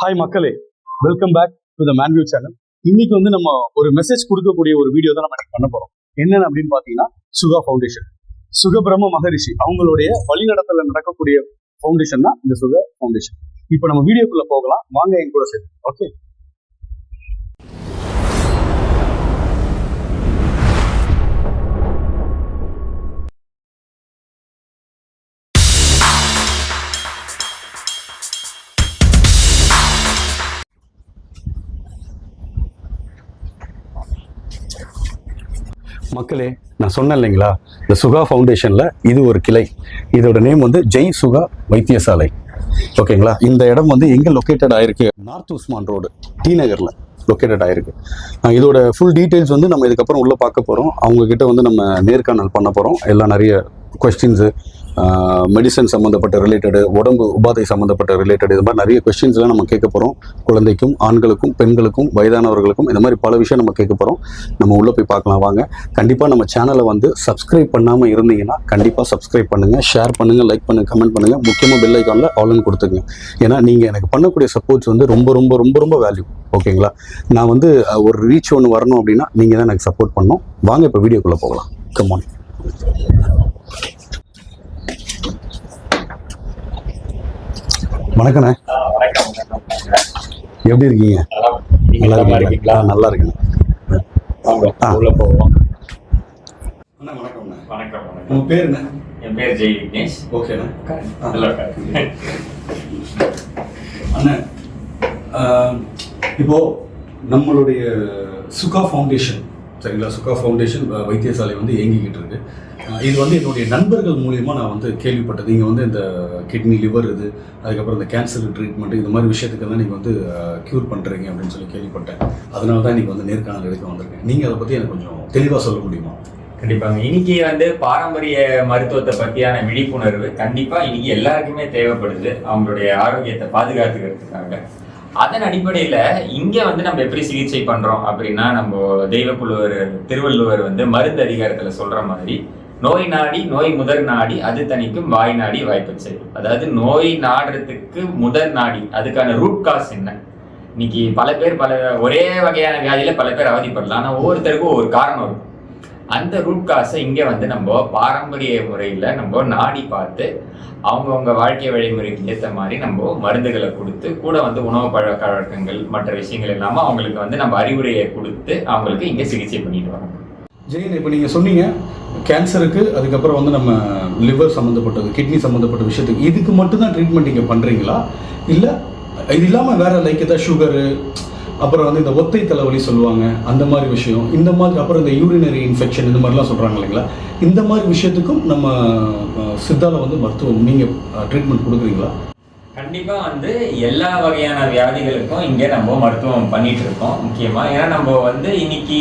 Hi மக்களே welcome back to the Manview channel இன்னைக்கு வந்து நம்ம ஒரு மெசேஜ் கொடுக்கக்கூடிய ஒரு வீடியோ தான் நம்ம பண்ண போறோம். என்னென்ன அப்படின்னு பாத்தீங்கன்னா சுகா ஃபவுண்டேஷன் சுகபிரம மகரிஷி அவங்களுடைய வழிநடத்தல நடக்கக்கூடிய ஃபவுண்டேஷன் தான் இந்த சுகா ஃபவுண்டேஷன் இப்போ நம்ம வீடியோக்குள்ள போகலாம். வாங்க என் கூட சேர்த்து ஓகே மக்களே நான் சொன்னேன் இல்லைங்களா? இந்த சுகா ஃபவுண்டேஷனில் இது ஒரு கிளை. இதோட நேம் வந்து ஜெய் சுகா வைத்தியசாலை. ஓகேங்களா? இந்த இடம் வந்து எங்கே லொக்கேட்டட் ஆயிருக்கு? நார்த் உஸ்மான் ரோடு டி நகரில் லொக்கேட்டட் ஆயிருக்கு. இதோட ஃபுல் டீட்டெயில்ஸ் வந்து நம்ம இதுக்கப்புறம் உள்ளே பார்க்க போகிறோம் அவங்கக்கிட்ட வந்து நம்ம நேர்காணல் பண்ண போகிறோம் எல்லாம் நிறைய கொஸ்டின்ஸு மெடிசன் சம்மந்தப்பட்ட ரிலேட்டடு உடம்பு உபாதை சம்மந்தப்பட்ட ரிலேட்டட் இது மாதிரி நிறைய கொஸ்டின்ஸ்லாம் நம்ம கேட்க போகிறோம் குழந்தைக்கும் ஆண்களுக்கும் பெண்களுக்கும் வயதானவர்களுக்கும் இந்த மாதிரி பல விஷயம் நம்ம கேட்க போகிறோம் நம்ம உள்ளே போய் பார்க்கலாம் வாங்க. கண்டிப்பாக நம்ம சேனலை வந்து சப்ஸ்கிரைப் பண்ணாமல் இருந்தீங்கன்னா கண்டிப்பாக சப்ஸ்கிரைப் பண்ணுங்கள் ஷேர் பண்ணுங்கள் லைக் பண்ணுங்கள் கமெண்ட் பண்ணுங்கள் முக்கியமாக பெல் ஐக்கானில் ஆல்னு கொடுத்துங்க ஏன்னா நீங்கள் எனக்கு பண்ணக்கூடிய சப்போர்ட்ஸ் வந்து ரொம்ப ரொம்ப ரொம்ப ரொம்ப வேல்யூ ஓகேங்களா நான் வந்து ஒரு ரீச் ஒன்று வரணும் அப்படின்னா நீங்கள் தான் எனக்கு சப்போர்ட் பண்ணணும். வாங்க இப்போ வீடியோக்குள்ளே போகலாம். கமான் வணக்கண்ணே. எப்படி இருக்கீங்க? நல்லா இருக்கீங்களா? நல்லா இருக்கேன் அண்ணா உங்கள் பேர் என்ன? என் பேர் ஜெய் விக்னேஷ். ஓகேண்ணே. ஆஹ், இப்போ நம்மளுடைய சுகா ஃபவுண்டேஷன் சரிங்களா சுகா ஃபவுண்டேஷன் வைத்தியசாலை வந்து இயங்கிக்கிட்டு இருக்கு. இது வந்து என்னுடைய நண்பர்கள் மூலியமாக நான் வந்து கேள்விப்பட்டது. இங்கே வந்து இந்த கிட்னி லிவர் இது அதுக்கப்புறம் இந்த கேன்சர் ட்ரீட்மெண்ட் இந்த மாதிரி விஷயத்துக்கெல்லாம் நீங்கள் வந்து க்யூர் பண்ணுறீங்க அப்படின்னு சொல்லி கேள்விப்பட்டேன். அதனால தான் இன்னைக்கு வந்து நேர்காணல் எடுக்க வந்திருக்கேன். நீங்கள் அதை பற்றி எனக்கு கொஞ்சம் தெளிவாக சொல்ல முடியுமா? கண்டிப்பாங்க. இன்னைக்கு வந்து பாரம்பரிய மருத்துவத்தை பற்றியான விழிப்புணர்வு கண்டிப்பாக இன்னைக்கு எல்லாருக்குமே தேவைப்படுது. அவங்களுடைய ஆரோக்கியத்தை பாதுகாத்துக்கிறதுக்காக. அதன் அடிப்படையில இங்க வந்து நம்ம எப்படி சிகிச்சை பண்றோம் அப்படின்னா நம்ம தெய்வக்குழுவர் திருவள்ளுவர் வந்து மருந்து அதிகாரத்துல சொல்ற மாதிரி நோய் நாடி நோய் முதல் நாடி அது தணிக்கும் வாய் நாடி வாய்ப்பு செய்யும் அதாவது நோய் நாடுறதுக்கு முதல் நாடி அதுக்கான ரூட் காஸ் என்ன? இன்னைக்கு பல பேர் பல ஒரே வகையான வியாதியில பல பேர் அவதிப்படலாம். ஆனா ஒவ்வொருத்தருக்கும் ஒரு காரணம் இருக்கும். அந்த ரூட் காசை இங்கே வந்து நம்ம பாரம்பரிய முறையில் நம்ம நாடி பார்த்து அவங்கவுங்க வாழ்க்கை வழிமுறைக்கு ஏற்ற மாதிரி நம்ம மருந்துகளை கொடுத்து கூட வந்து உணவு பழக்க வழக்கங்கள் மற்ற விஷயங்கள் இல்லாமல் அவங்களுக்கு வந்து நம்ம அறிவுரையை கொடுத்து அவங்களுக்கு இங்கே சிகிச்சை பண்ணிட்டு வரோம். ஜெயின் இப்போ நீங்கள் சொன்னீங்க கேன்சருக்கு அதுக்கப்புறம் வந்து நம்ம லிவர் சம்மந்தப்பட்டது கிட்னி சம்மந்தப்பட்ட விஷயத்துக்கு இதுக்கு மட்டும்தான் ட்ரீட்மெண்ட் இங்கே பண்ணுறீங்களா இல்லை இது இல்லாமல் வேறு லைக் ஏதாவது சுகரு அப்புறம் வந்து இந்த ஒத்தை தலைவலி சொல்லுவாங்க அந்த மாதிரி விஷயம். இந்த மாதிரி அப்புறம் இந்த யூரினரி இன்ஃபெக்ஷன் இந்த மாதிரிலாம் சொல்கிறாங்க இல்லைங்களா? இந்த மாதிரி விஷயத்துக்கும் நம்ம அஹ், சித்தால வந்து மருத்துவம் நீங்கள் ட்ரீட்மெண்ட் கொடுக்குறீங்களா? கண்டிப்பாக வந்து எல்லா வகையான வியாதிகளுக்கும் இங்கே நம்ம மருத்துவம் பண்ணிட்டு இருக்கோம் முக்கியமாக ஏன்னா நம்ம வந்து இன்னைக்கு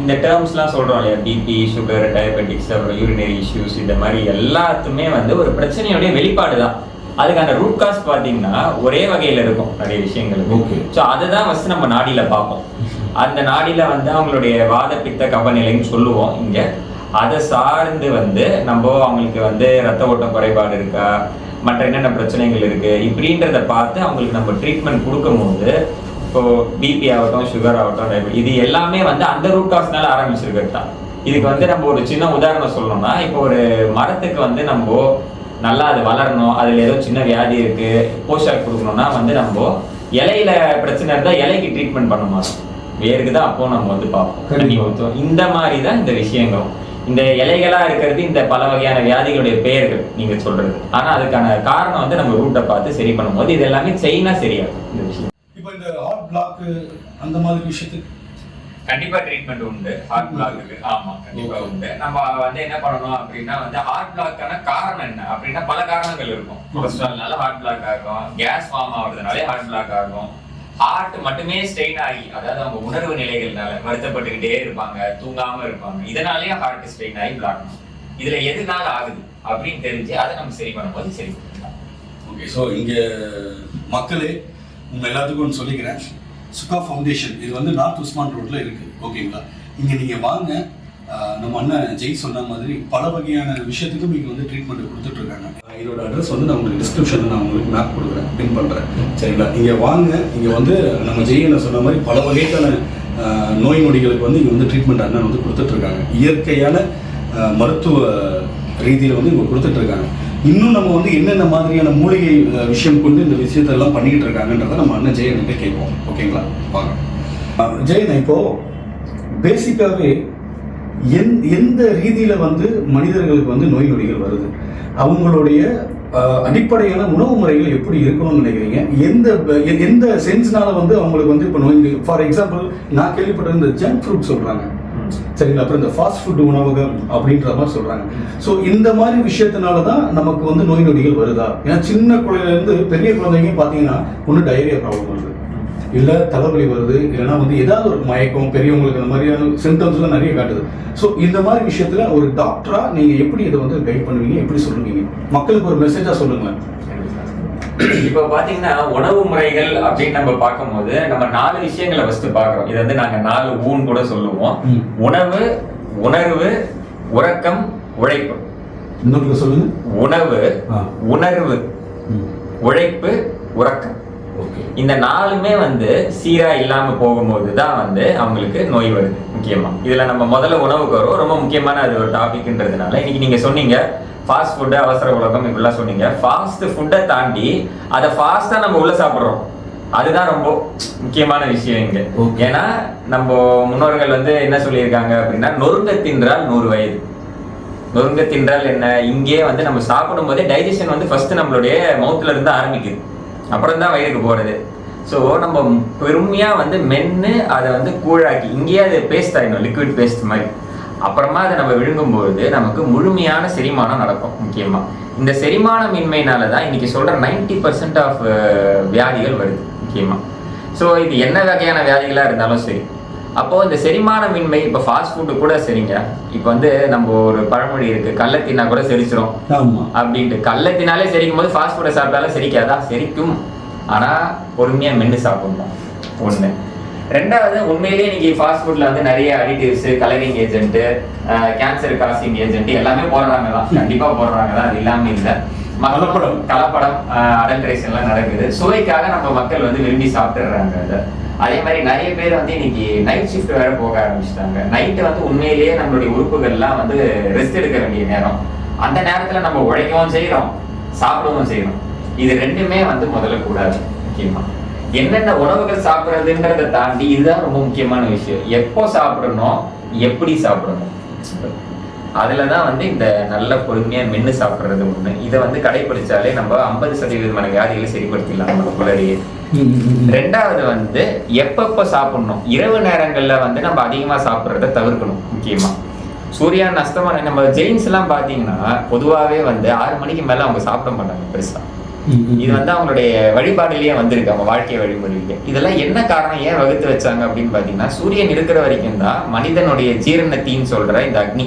இந்த டேர்ம்ஸ்லாம் சொல்கிறோம் இல்லையா? பிபி சுகர் டயபெட்டிக்ஸ் அப்புறம் யூரினரி இஷ்யூஸ் இந்த மாதிரி எல்லாத்துமே வந்து ஒரு பிரச்சனையுடைய வெளிப்பாடு தான் அதுக்கான ரூட் காஸ் பார்த்தீங்கன்னா ஒரே வகையில இருக்கும் நிறைய விஷயங்களுக்கு. ஸோ அதை தான் ஃபஸ்ட் நம்ம நாடியில பார்ப்போம். அந்த நாடியில வந்து அவங்களுடைய வாத பித்த கபநிலைன்னு சொல்லுவோம் இங்க. அதை சார்ந்து வந்து நம்ம அவங்களுக்கு வந்து ரத்த ஓட்டம் குறைபாடு இருக்கா? மற்ற என்னென்ன பிரச்சனைகள் இருக்கு? இப்படின்றத பார்த்து அவங்களுக்கு நம்ம ட்ரீட்மெண்ட் கொடுக்கும்போது இப்போ பிபி ஆகட்டும் சுகர் ஆகட்டும் diabetes, இது எல்லாமே வந்து அந்த ரூட் காஸ்னால ஆரம்பிச்சிருக்கிறது தான். இதுக்கு வந்து நம்ம ஒரு சின்ன உதாரணம் சொல்லணும்னா இப்போ ஒரு மரத்துக்கு வந்து நம்ம நல்லா அது வளரணும் அதுல ஏதோ சின்ன வியாதி இருக்கு போஷாக் கொடுக்கணும்னா வந்து நம்ம இலையில பிரச்சனை இருந்தா இலைக்கு ட்ரீட்மெண்ட் பண்ண மாட்டோம் வேருக்கு தான் அப்போ நம்ம வந்து பார்ப்போம். தண்ணி ஊற்றுவோம் இந்த மாதிரி தான் இந்த விஷயங்களும் இந்த இலைகளா இருக்கிறது இந்த பல வகையான வியாதிகளுடைய பெயர்கள் நீங்க சொல்றது. ஆனா அதுக்கான காரணம் வந்து நம்ம ரூட்டை பார்த்து சரி பண்ணும்போது இது எல்லாமே செயினா சரியாகும் இந்த விஷயம். இப்போ இந்த ஹார்ட் பிளாக் அந்த மாதிரி விஷயத்துக்கு கண்டிப்பா ட்ரீட்மெண்ட் உண்டு. ஹார்ட் பிளாக்கு ஆமா கண்டிப்பா. உண்டு. நம்ம வந்து என்ன பண்ணணும் அப்படின்னா வந்து ஹார்ட் பிளாக்கான காரணம் என்ன அப்படின்னா பல காரணங்கள் இருக்கும். கொலஸ்ட்ரால்னால ஹார்ட் பிளாக் ஆகும் கேஸ் ஃபார்ம் ஆகுறதுனாலே ஹார்ட் பிளாக் ஆகும் ஹார்ட் மட்டுமே ஸ்ட்ரெயின் ஆகி அதாவது அவங்க உணர்வு நிலைகள்னால வருத்தப்பட்டுக்கிட்டே இருப்பாங்க தூங்காம இருப்பாங்க. இதனாலேயே ஹார்ட் ஸ்ட்ரெயின் ஆகி பிளாக் இதுல எதுனால ஆகுது அப்படின்னு தெரிஞ்சு அதை நம்ம சரி பண்ணும்போது சரி பண்ணிக்கலாம். ஓகே ஸோ இங்கே மக்களே உங்கள் எல்லாத்துக்கும் சொல்லிக்கிறேன். சுகா ஃபவுண்டேஷன். இது வந்து நார்த் உஸ்மான் ரோட்டில் இருக்குது ஓகேங்களா? இங்கே நீங்கள் வாங்க. ஆஹ் நம்ம அண்ணன் ஜெய் சொன்ன மாதிரி பல வகையான விஷயத்துக்கும் இங்கே வந்து ட்ரீட்மெண்ட் கொடுத்துட்டு இருக்காங்க. இதோட அட்ரஸ் வந்து நான் உங்களுக்கு டிஸ்கிரிப்ஷனில் நான் உங்களுக்கு மேப் கொடுக்குறேன். பின் பண்ணுறேன் சரிங்களா? இங்கே வாங்க. இங்கே வந்து நம்ம ஜெய் என்ன சொன்ன மாதிரி பல வகைக்கான ஆஹ் நோய் நொடிகளுக்கு வந்து இங்கே வந்து ட்ரீட்மெண்ட் அண்ணன் வந்து கொடுத்துட்டு இருக்காங்க. இயற்கையான மருத்துவ ரீதியில் வந்து இவங்க கொடுத்துட்டு இருக்காங்க. இன்னும் நம்ம வந்து என்னென்ன மாதிரியான மூலிகை விஷயம் கொண்டு இந்த விஷயத்தெல்லாம் பண்ணிக்கிட்டு இருக்காங்கன்றதை நம்ம அண்ணன் ஜெயன்கிட்ட கேட்போம். ஓகேங்களா? வாங்க. ஜெயன் இப்போ பேசிக்காகவே எந் எந்த ரீதியில் வந்து மனிதர்களுக்கு வந்து நோய் நொடிகள் வருது? அவங்களுடைய அடிப்படையான உணவு முறைகள் எப்படி இருக்கணும்னு நினைக்கிறீங்க? எந்த எந்த சென்ஸ்னால வந்து அவங்களுக்கு வந்து இப்போ நோய் ஃபார் எக்ஸாம்பிள் நான் கேள்விப்பட்ட இந்த ஜங்க் ஃப்ரூட் சொல்கிறாங்க சரிங்களா அப்புறம் இந்த ஃபாஸ்ட் ஃபுட் உணவகம் அப்படின்ற மாதிரி சொல்றாங்க. ஸோ இந்த மாதிரி விஷயத்தினால தான் நமக்கு வந்து நோய் நொடிகள் வருதா? ஏன்னா சின்ன குழந்தையிலேருந்து பெரிய குழந்தைங்க பார்த்தீங்கன்னா ஒன்று டயரியா ப்ராப்ளம் வருது. இல்லை தலைவலி வருது இல்லைன்னா வந்து ஏதாவது ஒரு மயக்கம் பெரியவங்களுக்கு அந்த மாதிரியான சிம்டம்ஸ்லாம் நிறைய காட்டுது. ஸோ இந்த மாதிரி விஷயத்துல ஒரு டாக்டரா நீங்க எப்படி இதை வந்து கைட் பண்ணுவீங்க? எப்படி சொல்லுவீங்க? மக்களுக்கு ஒரு மெசேஜா சொல்லுங்களேன். இப்போ பாத்தீங்கன்னா உணவு முறைகள் அப்படின்னு நம்ம பார்க்கும்போது நம்ம நாலு விஷயங்களை ஃபர்ஸ்ட் பார்க்குறோம். இது வந்து நாங்க நாலு ஊன் கூட சொல்லுவோம். உணவு உணர்வு உறக்கம் உழைப்பு. இன்னொரு சொல்லுங்க. உணவு. உணர்வு உழைப்பு உறக்கம். இந்த நாலுமே வந்து சீரா இல்லாம போகும்போது தான் வந்து அவங்களுக்கு நோய் வருது முக்கியமா. இதுல நம்ம முதல்ல உணவுக்கு வரும். ரொம்ப முக்கியமான அது ஒரு டாபிக்ன்றதுனால இன்னைக்கு நீங்க சொன்னீங்க ஃபாஸ்ட் ஃபுட்டு அவசர உலகம் இப்படிலாம் சொன்னீங்க. ஃபாஸ்ட் ஃபுட்டை தாண்டி அதை ஃபாஸ்டா நம்ம உள்ள சாப்பிடுறோம். அதுதான் ரொம்ப முக்கியமான விஷயம் இங்க. ஏன்னா நம்ம முன்னோர்கள் வந்து என்ன சொல்லியிருக்காங்க அப்படின்னா நொறுங்க தின்றால் நூறு வயது. நொறுங்க தின்றால் என்ன? இங்கே வந்து நம்ம சாப்பிடும் போதே டைஜஷன் வந்து ஃபர்ஸ்ட் நம்மளுடைய மவுத்ல இருந்து ஆரம்பிக்குது. அப்புறம் தான் வயிறுக்கு போறது. ஸோ நம்ம பெருமையா வந்து மென்னு அதை வந்து கூழாக்கி இங்கேயே அது பேஸ்ட் ஆயிடும் லிக்விட் பேஸ்ட் மாதிரி. அப்புறமா அதை நம்ம விழுங்கும்பொழுது நமக்கு முழுமையான செரிமானம் நடக்கும் முக்கியமா. இந்த செரிமானமின்மையினால தான் இன்னைக்கு சொல்ற நைன்டி பர்சன்ட் ஆஃப் வியாதிகள் வருது முக்கியமா. ஸோ இது என்ன வகையான வியாதிகளா இருந்தாலும் சரி. அப்போ இந்த செரிமானமின்மை இப்போ ஃபாஸ்ட் ஃபுட்டு கூட சரிங்க. இப்போ வந்து நம்ம ஒரு பழமொழி இருக்கு கல்லை தின்னா கூட செரிச்சிரும். அப்படின்ட்டு கல்லை தின்னாலே செரிக்கும் போது ஃபாஸ்ட் ஃபுட்டை சாப்பிட்டாலும் செரிக்காதா? செரிக்கும். ஆனா பொறுமையா மென்று சாப்பிடணும். ஒண்ணு. ரெண்டாவது உண்மையிலேயே இன்னைக்கு ஃபாஸ்ட் ஃபுட்ல வந்து நிறைய additives colouring agent cancer causing agent எல்லாமே போடுறாங்க தான் கண்டிப்பா போடுறாங்க தான் அது இல்லாம இல்ல. கலப்படம். கலப்படம் அடல்ட்ரேஷன் எல்லாம் நடக்குது. சுவைக்காக நம்ம மக்கள் வந்து விரும்பி சாப்பிட்டுறாங்க அதை. அதே மாதிரி நிறைய பேர் வந்து இன்னைக்கு நைட் ஷிஃப்ட் வேற போக ஆரம்பிச்சிட்டாங்க. நைட்டு வந்து உண்மையிலேயே நம்மளுடைய உறுப்புகள்லாம் வந்து ரெஸ்ட் எடுக்க வேண்டிய நேரம். அந்த நேரத்துல நம்ம உழைக்கவும் செய்யறோம் சாப்பிடவும் செய்யறோம் இது ரெண்டுமே வந்து முதல்ல கூடாது. முக்கியமா. என்னென்ன உணவுகள் சாப்பிடுறதுன்றதை தாண்டி இதுதான் ரொம்ப முக்கியமான விஷயம். எப்போ சாப்பிடணும்? எப்படி சாப்பிடணும்? அதுல தான் வந்து இந்த நல்ல பொறுமையா மென்னு சாப்பிடுறது ஒண்ணு. இதை வந்து கடைபிடிச்சாலே நம்ம ஐம்பது சதவீதமான வியாதிகளை சரிப்படுத்திடலாம் நமக்குள்ளேயே ரெண்டாவது வந்து எப்பப்ப சாப்பிடணும்? இரவு நேரங்கள்ல வந்து நம்ம அதிகமா சாப்பிடுறத தவிர்க்கணும் முக்கியமா. சூரியன் அஸ்தமனம் நம்ம ஜெயின்ஸ் எல்லாம் பாத்தீங்கன்னா பொதுவாவே வந்து ஆறு மணிக்கு மேல அவங்க சாப்பிட மாட்டாங்க பெருசா. இது வந்து அவங்களுடைய வழிபாடுலயே வந்திருக்கு அவங்க வாழ்க்கை வழிமுறையிலே. இதெல்லாம் என்ன காரணம் ஏன் வகுத்து வச்சாங்க அப்படின்னு பாத்தீங்கன்னா சூரியன் இருக்கிற வரைக்கும் தான் மனிதனுடைய ஜீரணத்தின்னு சொல்ற இந்த அக்னி.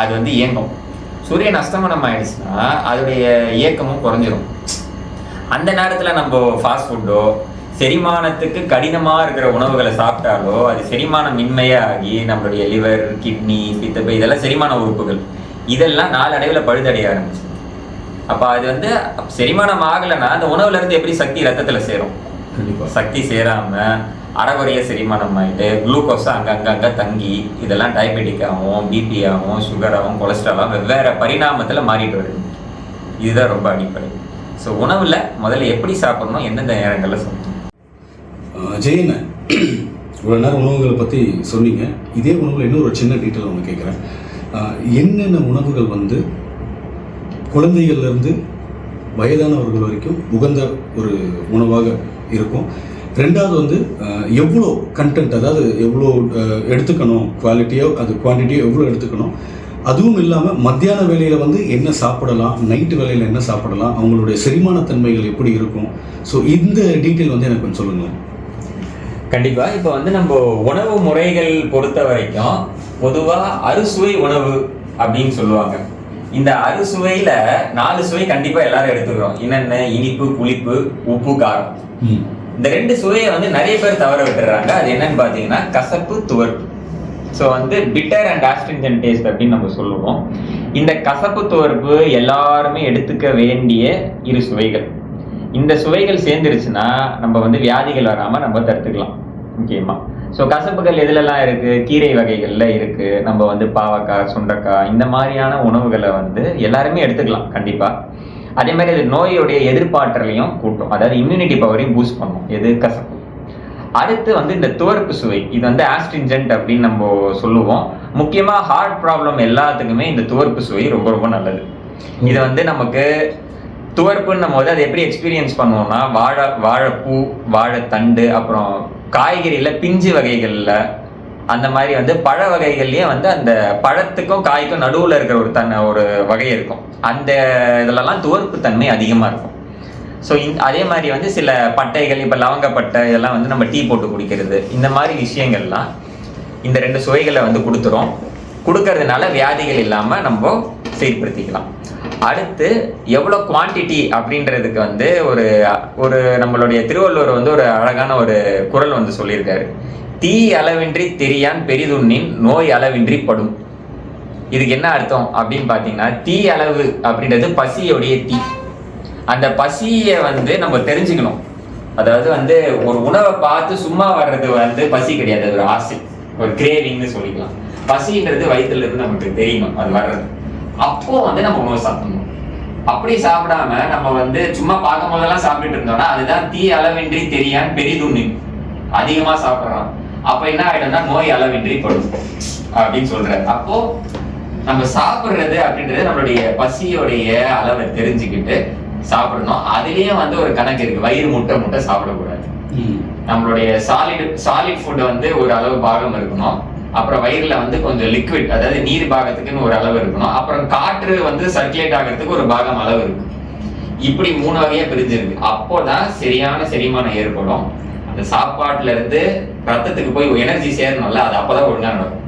அது வந்து இயங்கும். சூரியன் அஸ்தமனம் ஆயிடுச்சுன்னா அதோடைய இயக்கமும் குறைஞ்சிரும். அந்த நேரத்துல நம்ம ஃபாஸ்ட் ஃபுட்டோ செரிமானத்துக்கு கடினமாக இருக்கிற உணவுகளை சாப்பிட்டாலோ அது செரிமானம் இன்மையாகி நம்மளுடைய லிவர் கிட்னி பித்தப்பை இதெல்லாம் செரிமான உறுப்புகள். இதெல்லாம் நாலடைவில் பழுதடைய ஆரம்பிச்சு அப்ப அது வந்து செரிமானம் ஆகலைன்னா அந்த உணவுல இருந்து எப்படி சக்தி ரத்தத்துல சேரும்? சக்தி சேராம அறகுறைய செரிமானம் ஆயிட்டு குளுக்கோஸ் அங்க அங்க அங்க தங்கி இதெல்லாம் டயபெட்டிக் ஆகும் பிபி ஆகும் சுகர் ஆகும் கொலஸ்ட்ரால் ஆகும் வெவ்வேறு பரிணாமத்துல மாறிட்டு வருது. இதுதான் ரொம்ப அடிப்படை. ஸோ உணவுல முதல்ல எப்படி சாப்பிடணும்? எந்தெந்த நேரங்கள்ல சாப்பிடணும்? ஜெயன் இவ்வளோ நேரம் உணவுகளை பற்றி சொன்னீங்க. இதே உணவில் இன்னொரு சின்ன டீட்டெயில் ஒன்று கேட்குறேன் என்னென்ன உணவுகள் வந்து குழந்தைகள்லேருந்து வயதானவர்கள் வரைக்கும் உகந்த ஒரு உணவாக இருக்கும். ரெண்டாவது வந்து எவ்வளோ கண்டென்ட் அதாவது எவ்வளோ எடுத்துக்கணும் குவாலிட்டியோ அது குவான்டிட்டியோ எவ்வளோ எடுத்துக்கணும் அதுவும் இல்லாமல் மத்தியான வேலையில் வந்து என்ன சாப்பிடலாம் நைட்டு வேலையில் என்ன சாப்பிடலாம் அவங்களுடைய செரிமானத்தன்மைகள் எப்படி இருக்கும். ஸோ இந்த டீட்டெயில் வந்து எனக்கு கொஞ்சம் சொல்லுங்களேன். கண்டிப்பாக இப்போ வந்து நம்ம உணவு முறைகள் பொறுத்த வரைக்கும் பொதுவாக அறுசுவை உணவு அப்படின்னு சொல்லுவாங்க. இந்த அறுசுவையில நாலு சுவை கண்டிப்பா எல்லாரும் எடுத்துக்கிறோம். என்னென்ன இனிப்பு புளிப்பு உப்பு காரம். இந்த ரெண்டு சுவையை வந்து நிறைய பேர் தவற விட்டுறாங்க. அது என்னன்னு பாத்தீங்கன்னா கசப்பு துவர்ப்பு. ஸோ வந்து பிட்டர் அண்ட் ஆஸ்ட்ரிஞ்சன் டேஸ்ட் அப்படின்னு நம்ம சொல்லுவோம். இந்த கசப்பு துவர்ப்பு எல்லாருமே எடுத்துக்க வேண்டிய இரு சுவைகள். இந்த சுவைகள் சேர்ந்துருச்சுன்னா நம்ம வந்து வியாதிகள் வராம நம்ம தடுத்துக்கலாம். முக்கியமாக ஸோ கசப்புகள் எதுலலாம் இருக்குது கீரை வகைகளில் இருக்குது நம்ம வந்து பாவக்காய் சுண்டைக்காய் இந்த மாதிரியான உணவுகளை வந்து எல்லாருமே எடுத்துக்கலாம் கண்டிப்பாக அதே மாதிரி அது நோயுடைய எதிர்ப்பாற்றலையும் கூட்டும். அதாவது இம்யூனிட்டி பவரையும் பூஸ்ட் பண்ணும். எது? கசப்பு. அடுத்து வந்து இந்த துவர்ப்பு சுவை. இது வந்து ஆஸ்ட்ரிஞ்சன்ட் அப்படின்னு நம்ம சொல்லுவோம். முக்கியமாக ஹார்ட் ப்ராப்ளம் எல்லாத்துக்குமே இந்த துவர்ப்பு சுவை ரொம்ப ரொம்ப நல்லது. இது வந்து நமக்கு துவர்ப்புன்னும் போது அதை எப்படி எக்ஸ்பீரியன்ஸ் பண்ணுவோம்னா வாழை வாழைப்பூ வாழைத்தண்டு அப்புறம் காய்கறியில் பிஞ்சு வகைகளில் அந்த மாதிரி வந்து பழ வகைகள்லேயே வந்து அந்த பழத்துக்கும் காய்க்கும் நடுவில் இருக்கிற ஒரு தன் ஒரு வகை இருக்கும். அந்த இதிலலாம் துவர்ப்பு தன்மை அதிகமாக இருக்கும். ஸோ இந் அதே மாதிரி வந்து சில பட்டைகள் இப்போ லவங்கப்பட்டை இதெல்லாம் வந்து நம்ம டீ போட்டு குடிக்கிறது. இந்த மாதிரி விஷயங்கள்லாம் இந்த ரெண்டு சுவைகளை வந்து கொடுத்துரும். கொடுக்கறதுனால வியாதிகள் இல்லாமல் நம்ம சீர்படுத்திக்கலாம். அடுத்து எவ்வளோ குவாண்டிட்டி அப்படின்றதுக்கு வந்து ஒரு ஒரு நம்மளுடைய திருவள்ளுவர் வந்து ஒரு அழகான ஒரு குறள் வந்து சொல்லியிருக்காரு. தீ அளவின்றி தெரியான் பெரிதுண்ணின் நோய் அளவின்றி படும். இதுக்கு என்ன அர்த்தம் அப்படின்னு பார்த்தீங்கன்னா தீ அளவு அப்படின்றது பசியோடைய தீ. அந்த பசியை வந்து நம்ம தெரிஞ்சுக்கணும். அதாவது வந்து ஒரு உணவை பார்த்து சும்மா வர்றது வந்து பசி கிடையாது. ஒரு ஆசை ஒரு கிரேவிங்னு சொல்லிக்கலாம். பசின்றது வயிற்றுல இருந்து நமக்கு தெரியணும் அது வர்றது. அப்போ வந்து நம்ம உணவு சாப்பிடணும். அப்படி சாப்பிடாம நம்ம வந்து சும்மா பார்க்கும் போதெல்லாம் சாப்பிட்டுட்டு இருந்தோம்னா அதுதான் தீ அளவின்றி தெரியான் பெரிதுண்ணி. அதிகமா சாப்பிடுறோம் அப்ப என்ன ஆயிடும்னா நோய் அளவின்றி படும் அப்படின்னு சொல்றாரு. அப்போ நம்ம சாப்பிடுறது அப்படின்றது நம்மளுடைய பசியோடைய அளவை தெரிஞ்சுக்கிட்டு சாப்பிடணும். அதுலயும் வந்து ஒரு கணக்கு இருக்கு. வயிறு முட்டை முட்டை சாப்பிடக்கூடாது. நம்மளுடைய சாலிட் சாலிட் ஃபுட் வந்து ஒரு அளவு பாகம் இருக்கணும். அப்புறம் வயிறுல வந்து கொஞ்சம் லிக்விட் அதாவது நீர் பாகத்துக்குன்னு ஒரு அளவு இருக்கணும். அப்புறம் காற்று வந்து சர்க்குலேட் ஆகிறதுக்கு ஒரு பாகம் அளவு இருக்கும் இப்படி மூணு வகையா பிரிஞ்சிருக்கு. அப்போதான் சரியான செரிமானம் ஏற்படும். அந்த சாப்பாட்டுல இருந்து ரத்தத்துக்கு போய் எனர்ஜி சேரணும்ல அது அப்பதான் ஒழுங்கா நடக்கும்.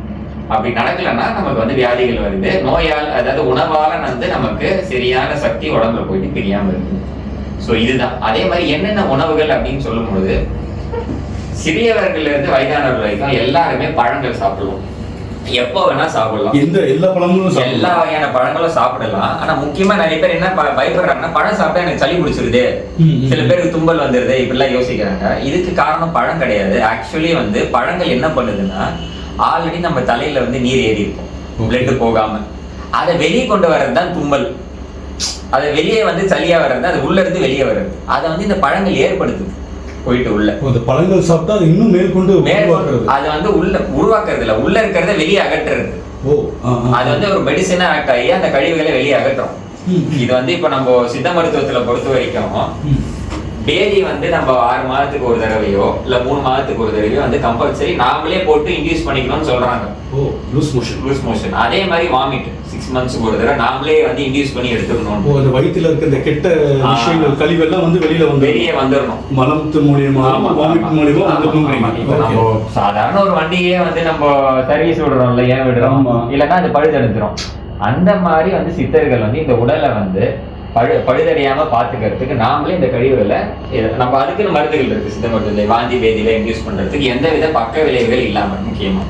அப்படி நடக்கலைன்னா நமக்கு வந்து வியாதிகள் வருது. நோயால் அதாவது உணவால வந்து நமக்கு சரியான சக்தி உடம்புல போயிட்டு பிரியாம இருக்கு. ஸோ இதுதான். அதே மாதிரி என்னென்ன உணவுகள் அப்படின்னு சொல்லும் பொழுது இருந்து வயதானவர்கள் வரைக்கும் எல்லாருமே பழங்கள் சாப்பிடுவோம். எப்போ வேணா சாப்பிடலாம். எந்த எல்லா பழங்களும் எல்லா வகையான பழங்களும் சாப்பிடலாம். ஆனா முக்கியமா நிறைய பேர் என்ன பயப்படுறாங்கன்னா பழம் சாப்பிட்டா எனக்கு சளி பிடிச்சிருது. சில பேருக்கு தும்பல் வந்துருது இப்படிலாம் யோசிக்கிறாங்க. இதுக்கு காரணம் பழம் கிடையாது. ஆக்சுவலி வந்து பழங்கள் என்ன பண்ணுதுன்னா ஆல்ரெடி நம்ம தலையில வந்து நீர் ஏறி இருக்கும். பிளட் போகாம. அதை வெளியே கொண்டு வர்றது தான் தும்பல். அதை வெளியே வந்து சளியா வர்றது அது உள்ள இருந்து வெளியே வர்றது. அதை வந்து இந்த பழங்கள் ஏற்படுத்துது. போயிட்டு உள்ள. இந்த பழங்கள் சாப்பிட்டா அது இன்னும் மேற்கொண்டு அது வந்து உள்ள உருவாக்குறது இல்ல உள்ள இருக்கிறத வெளியே அகற்றுறது. ஓ. அது வந்து ஒரு மெடிசனா ஆக்ட் ஆகி அந்த கழிவுகளை வெளியே அகற்றும். இது வந்து இப்ப நம்ம சித்த மருத்துவத்துல பொறுத்த வரைக்கும். டெய்லி வந்து நம்ம ஆறு மாதத்துக்கு ஒரு தடவையோ இல்ல மூணு மாதத்துக்கு ஒரு தடவையோ வந்து கம்பல்சரி நாமளே போட்டு இன்டியூஸ் பண்ணிக்கணும்னு சொல்றாங்க. ஓ லூஸ் மோஷன் லூஸ் மோஷன் அதே மாதிரி வாமிட் சிக்ஸ் ஒரு தடவை நாமளே வந்து இன்டியூஸ் பண்ணி எடுத்துக்கணும். ஓ அந்த வயித்துல இருக்க இந்த கெட்ட. விஷயங்கள் கழிவெல்லாம் வந்து வெளியில வந்து வெளியே வந்துடணும் மலத்து மூலியமா வாமிட். மூலியமா வந்துடும் நம்ம சாதாரண ஒரு வண்டியே வந்து நம்ம சர்வீஸ் விடுறோம்ல ஏன் விடுறோம். இல்லைன்னா அது பழுதடைஞ்சிரும். அந்த மாதிரி வந்து சித்தர்கள் வந்து இந்த உடலை வந்து பழு பழுதடையாம பாத்துக்கிறதுக்கு நாமளே இந்த கழிவுகளை நம்ம அதுக்குன்னு மருந்துகள் இருக்கு. சித்த மருத்துவ வாந்தி பேதியில இன்டியூஸ் பண்றதுக்கு எந்த வித பக்க விளைவுகள் இல்லாம முக்கியமா.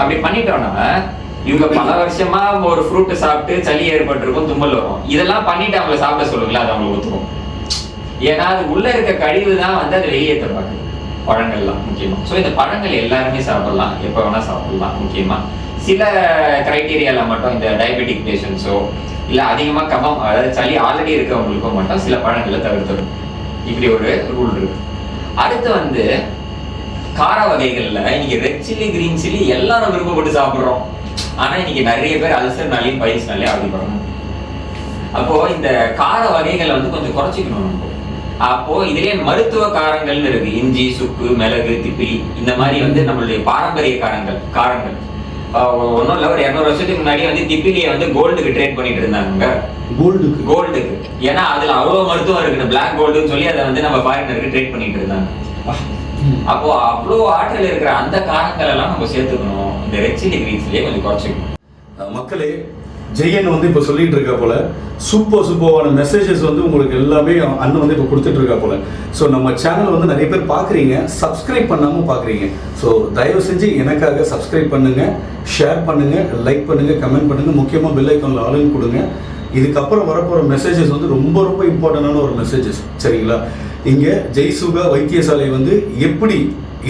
அப்படி பண்ணிட்டோம்னா இவங்க பல வருஷமா ஒரு ஃப்ரூட் சாப்பிட்டு சளி ஏற்பட்டிருக்கும் தும்மல் வரும். இதெல்லாம் பண்ணிட்டு அவங்கள சாப்பிட சொல்லுங்களா அது அவங்களுக்கு ஒத்துக்கும். ஏன்னா அது உள்ள இருக்க கழிவு தான் வந்து அது வெளியேற்ற பார்க்குது பழங்கள்லாம் முக்கியமா. ஸோ இந்த பழங்கள் எல்லாருமே சாப்பிடலாம். எப்போ வேணா சாப்பிடலாம் முக்கியமா. சில கிரைட்டீரியால மட்டும் இந்த டயபெட்டிக் பேஷண்ட்ஸோ இல்லை அதிகமாக கபம் அதாவது சளி ஆல்ரெடி இருக்கவங்களுக்கோ மட்டும் சில பழங்களை தவிர்த்தணும் இப்படி ஒரு ரூல் இருக்கு. அடுத்து வந்து கார வகைகளில் இன்னைக்கு ரெட் சில்லி கிரீன் சில்லி எல்லாரும் விருப்பப்பட்டு சாப்பிடுறோம். ஆனா இன்னைக்கு நிறைய பேர் அல்சர்னாலையும் பயிர்ஸ்னாலையும் அவதிப்படுறோம் அப்போ இந்த கார வகைகளை வந்து கொஞ்சம் குறைச்சிக்கணும் நம்ம. அப்போ இதுலயே மருத்துவ காரங்கள்னு இருக்கு. இஞ்சி சுக்கு மிளகு திப்பிலி இந்த மாதிரி வந்து நம்மளுடைய பாரம்பரிய காரங்கள் காரங்கள். ஒன்றும் இல்லை ஒரு இரநூறு வருஷத்துக்கு முன்னாடி வந்து திப்பிலியை வந்து கோல்டுக்கு ட்ரேட் பண்ணிட்டு இருந்தாங்க கோல்டுக்கு? கோல்டுக்கு. ஏன்னா அதுல அவ்வளவு மருத்துவம் இருக்கு பிளாக் கோல்டுன்னு சொல்லி அதை வந்து நம்ம ஃபாரினருக்கு ட்ரேட் பண்ணிட்டு இருந்தாங்க. அப்போ அவ்வளோ ஆற்றல் இருக்கிற அந்த காரங்கள் எல்லாம் நம்ம சேர்த்துக்கணும். இந்த ரெட் சில்லி கிரீன்ஸ்லயே கொஞ்சம் குறைச்சிக்கணும். மக்களே ஜெயன் வந்து இப்போ சொல்லிட்டு இருக்கா போல சூப்பர் சூப்பரான மெசேஜஸ் வந்து உங்களுக்கு எல்லாமே அண்ணன் வந்து இப்போ கொடுத்துட்டு இருக்கா போல. ஸோ நம்ம சேனல் வந்து நிறைய பேர் பார்க்குறீங்க சப்ஸ்கிரைப் பண்ணாமல் பார்க்குறீங்க ஸோ தயவு செஞ்சு எனக்காக சப்ஸ்கிரைப் பண்ணுங்க ஷேர் பண்ணுங்க லைக் பண்ணுங்க கமெண்ட் பண்ணுங்க. முக்கியமாக பெல் ஐக்கானில் ஆளுன்னு கொடுங்க. இதுக்கப்புறம் வரப்போகிற மெசேஜஸ் வந்து ரொம்ப ரொம்ப இம்பார்ட்டண்டான ஒரு மெசேஜஸ் சரிங்களா? இங்கே ஜெய்சுகா வைத்தியசாலை வந்து எப்படி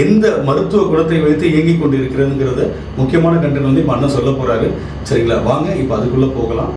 எந்த மருத்துவ குணத்தை வைத்து இயங்கிக் கொண்டிருக்கிறதுங்கிறத முக்கியமான கண்டென்ட் வந்து இப்போ அண்ணன் சொல்ல போகிறாரு சரிங்களா? வாங்க இப்போ அதுக்குள்ளே போகலாம்.